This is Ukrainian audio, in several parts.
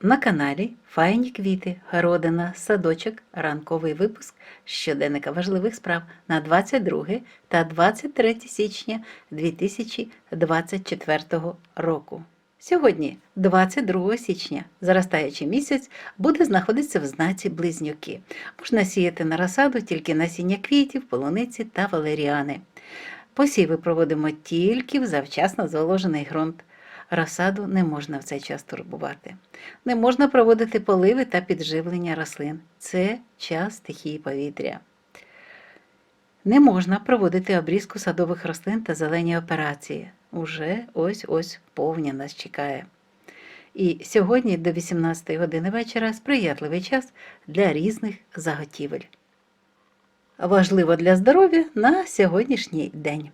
на каналі Файні квіти, городина, садочок, ранковий випуск щоденника важливих справ на 22 та 23 січня 2024 року. Сьогодні, 22 січня, заростаючий місяць буде знаходитися в знаці близнюки. Можна сіяти на розсаду тільки насіння квітів, полуниці та валеріани. Посіви проводимо тільки в завчасно зволожений ґрунт. Розсаду не можна в цей час турбувати. Не можна проводити поливи та підживлення рослин. Це час стихії повітря. Не можна проводити обрізку садових рослин та зелені операції. Уже ось-ось повня нас чекає. І сьогодні до 18 години вечора сприятливий час для різних заготівель. Важливо для здоров'я на сьогоднішній день.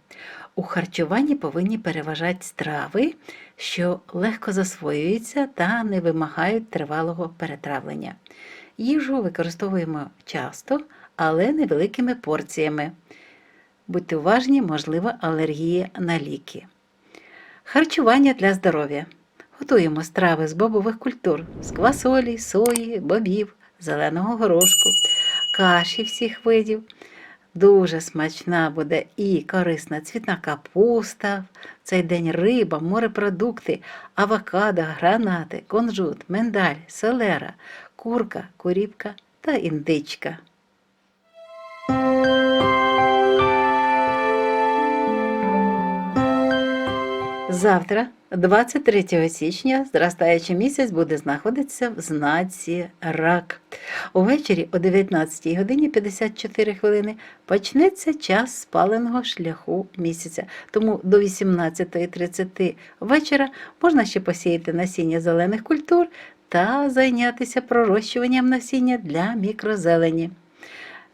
У харчуванні повинні переважати страви, що легко засвоюються та не вимагають тривалого перетравлення. Їжу використовуємо часто, але невеликими порціями. Будьте уважні, можлива алергія на ліки. Харчування для здоров'я. Готуємо страви з бобових культур, з квасолі, сої, бобів, зеленого горошку, каші всіх видів. Дуже смачна буде і корисна цвітна капуста, в цей день риба, морепродукти, авокадо, гранати, кунжут, миндаль, селера, курка, куріпка та індичка. Завтра, 23 січня, зростаючий місяць буде знаходитися в знаці рак. Увечері о 19 годині 54 хвилини почнеться час спаленого шляху місяця. Тому до 18.30 вечора можна ще посіяти насіння зелених культур та зайнятися пророщуванням насіння для мікрозелені.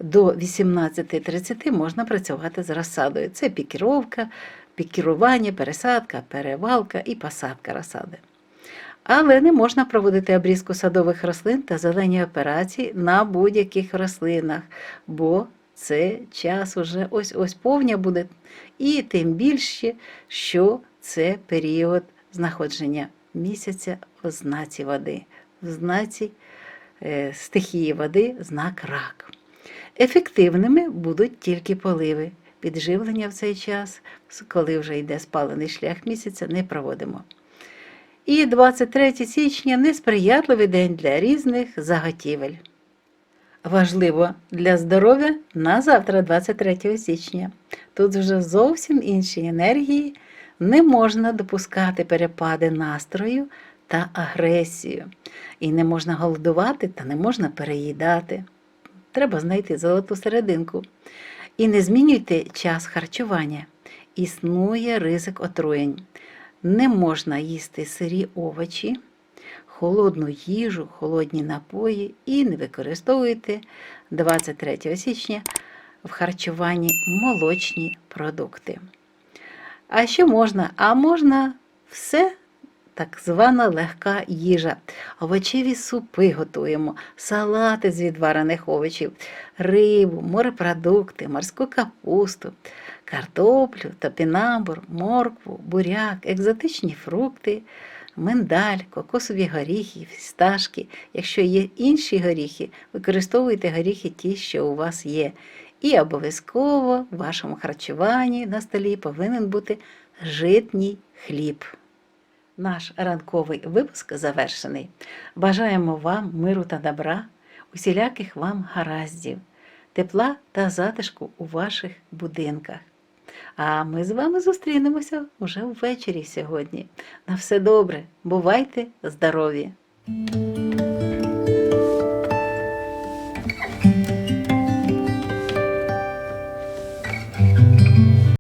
До 18.30 можна працювати з розсадою. Це пікіровка, пікірування, пересадка, перевалка і посадка розсади. Але не можна проводити обрізку садових рослин та зелені операції на будь-яких рослинах, бо це час уже ось-ось повня буде, і тим більше, що це період знаходження місяця в знаці води, в знаці е, стихії води, знак рак. Ефективними будуть тільки поливи. Підживлення в цей час, коли вже йде спалений шлях місяця, не проводимо. І 23 січня несприятливий день для різних заготівель. Важливо для здоров'я на завтра, 23 січня. Тут вже зовсім інші енергії, не можна допускати перепади настрою та агресію. І не можна голодувати та не можна переїдати. Треба знайти золоту серединку. І не змінюйте час харчування. Існує ризик отруєнь. Не можна їсти сирі овочі, холодну їжу, холодні напої і не використовуйте 23 січня в харчуванні молочні продукти. А що можна? А можна все так звана легка їжа. Овочеві супи готуємо, салати з відварених овочів, рибу, морепродукти, морську капусту, картоплю, топінамбур, моркву, буряк, екзотичні фрукти, миндаль, кокосові горіхи, фісташки. Якщо є інші горіхи, використовуйте горіхи ті, що у вас є. І обов'язково в вашому харчуванні на столі повинен бути житній хліб. Наш ранковий випуск завершений. Бажаємо вам миру та добра, усіляких вам гараздів, тепла та затишку у ваших будинках. А ми з вами зустрінемося уже ввечері сьогодні. На все добре, бувайте здорові!